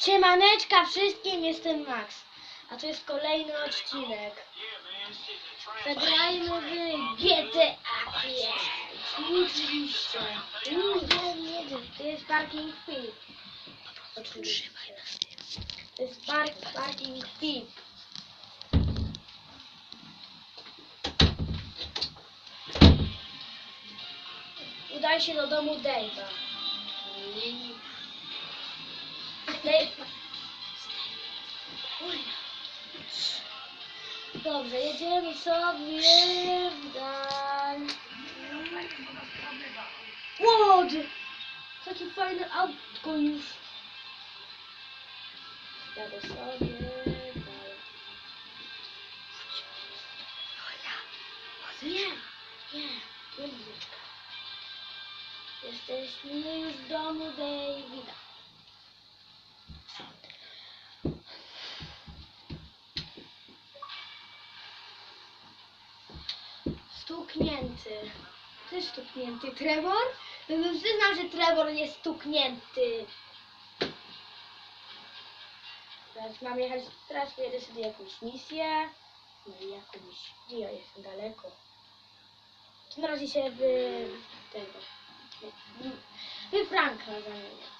Siemaneczka wszystkim, jestem Max. A to jest kolejny odcinek. Zagrajmy w GTA 5. Oczywiście. To jest parking fee. Oczywiście. To jest park, parking fee. Udaj się do domu Dave'a. Dobrze, jedziemy sobie dalej. Łód! Takie fajne autko już. Jadę sobie dalej. Nie, nie, nie. Jesteśmy już w domu Davida. Stuknięty. Ty stuknięty. Trevor? Przyznam, że Trevor jest stuknięty. Teraz mam jechać, teraz jedę sobie jakąś misję. No i jakąś, ja jestem daleko. W razie się w tego, w Franka zamienię.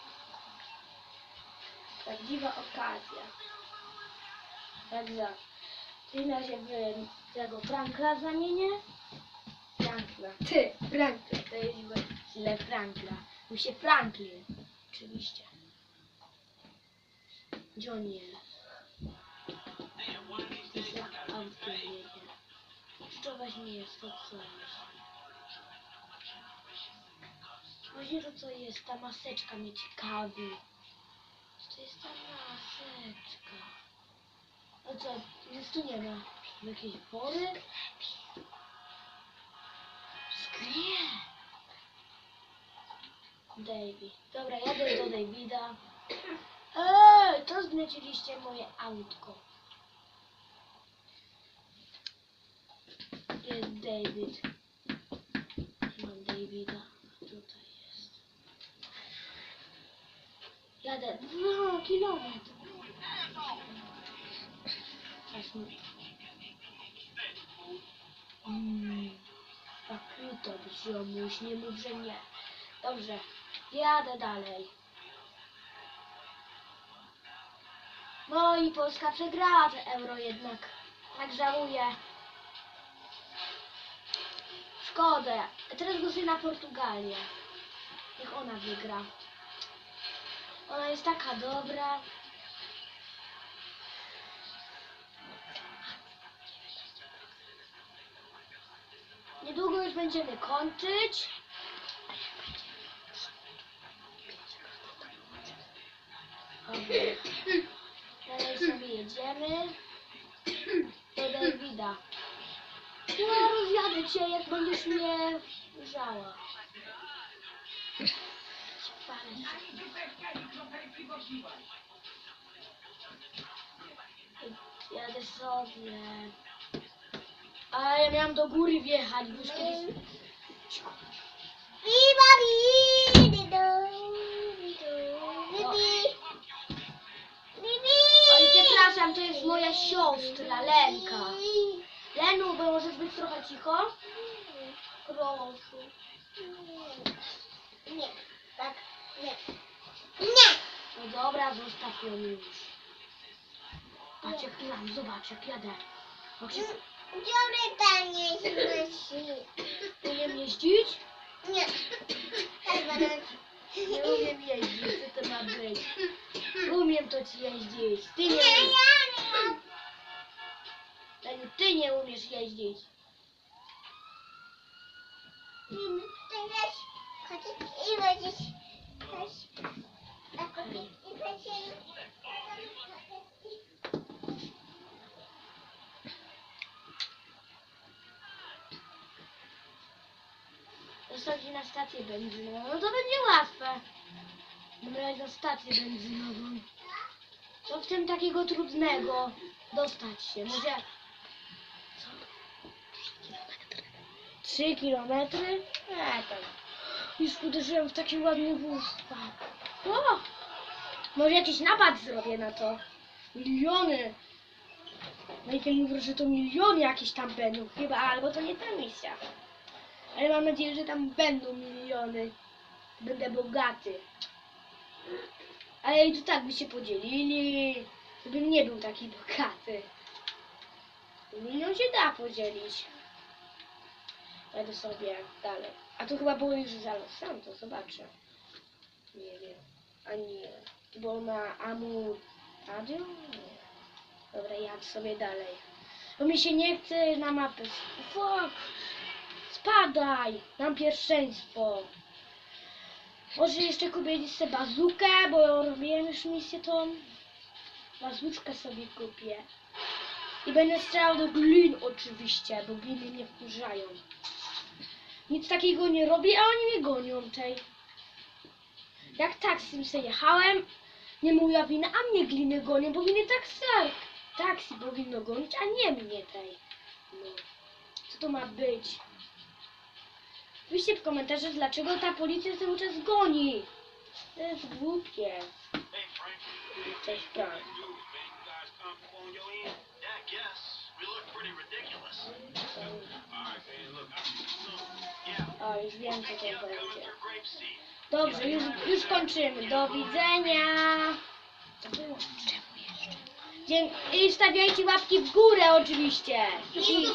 Prawdziwa okazja. Jak zawsze. W takim razie w tego Frankla zamienię. Frankla. Ty, Frankla. To jest źle, Frankla. Mówi się Franklin. Oczywiście. On jest? Days Jest. To właśnie jest. Właśnie to co jest, ta maseczka mnie ciekawi. To jest ta maseczka? A co, nic tu nie ma? Jakieś wory? Sklep! David. Dobra, jadę do Davida. Eee, to zgnieciliście moje autko. Jest David? Nie mam Davida. Tutaj jest. Jadę. No, kilometr. Mm, Pakuto, ziomuś, nie mów, że nie. Dobrze, jadę dalej. No i Polska przegrała te euro jednak. Tak żałuję. Szkoda. Teraz głosuję na Portugalię. Niech ona wygra. Ona jest taka dobra. Niedługo już będziemy kończyć. Dalej sobie jedziemy. Do Davida. No, rozjadę cię, jak będziesz mnie żała. Jadę sobie. A ja miałam do góry wjechać, bo już kiedyś... Oj, przepraszam, to jest moja siostra, Lenka. Lenu, bo możesz być trochę cicho? Proszę. Dobra, zostaw ją już. Patrz jak jam, zobacz jak jadę. Jak się Dziury tam nie znosi. umiem jeździć? Nie. Tak. Nie umiem jeździć, co to ma być? Umiem to ci jeździć. Ty Nie, nie ja nie mam. Leniu, ty nie umiesz jeździć. Ty wiesz, chodzić i będziesz. Na stację benzynową. No to będzie łatwe. Wybrać na stację benzynową. Co w tym takiego trudnego? Dostać się. Może... Co? Trzy kilometry? Nie, to... Już uderzyłem w taki ładny wóz. O! Może jakiś napad zrobię na to. Miliony. Michael mówi, że to miliony jakieś tam będą chyba, albo to nie ta misja. Ale mam nadzieję, że tam będą miliony. Będę bogaty. Ale i to tak by się podzielili, żebym nie był taki bogaty. Milion się da podzielić. Jadę sobie dalej. A to chyba było już za Los Santos, zobaczę. Nie wiem. A nie. To było na Amu Radio? Nie. Dobra, jadę sobie dalej. Bo mi się nie chce na mapę. Fuck! Spadaj! Mam pierwszeństwo. Może jeszcze kupię sobie bazukę, bo robiłem już misję tą. Bazuczkę sobie kupię. I będę strzelał do glin oczywiście, bo gliny mnie wkurzają. Nic takiego nie robię, a oni mnie gonią tej. Jak taksym sobie jechałem, nie moja wina, a mnie gliny gonią, bo mnie taksar. Taksi powinno gonić, a nie mnie tej. No. Co to ma być? Piszcie w komentarzach, dlaczego ta policja cały czas goni. To jest głupie. Cześć, Frank. O, już wiem, co to będzie. Dobrze, już, już kończymy. Do widzenia. Dzie- I stawiajcie łapki w górę oczywiście. I,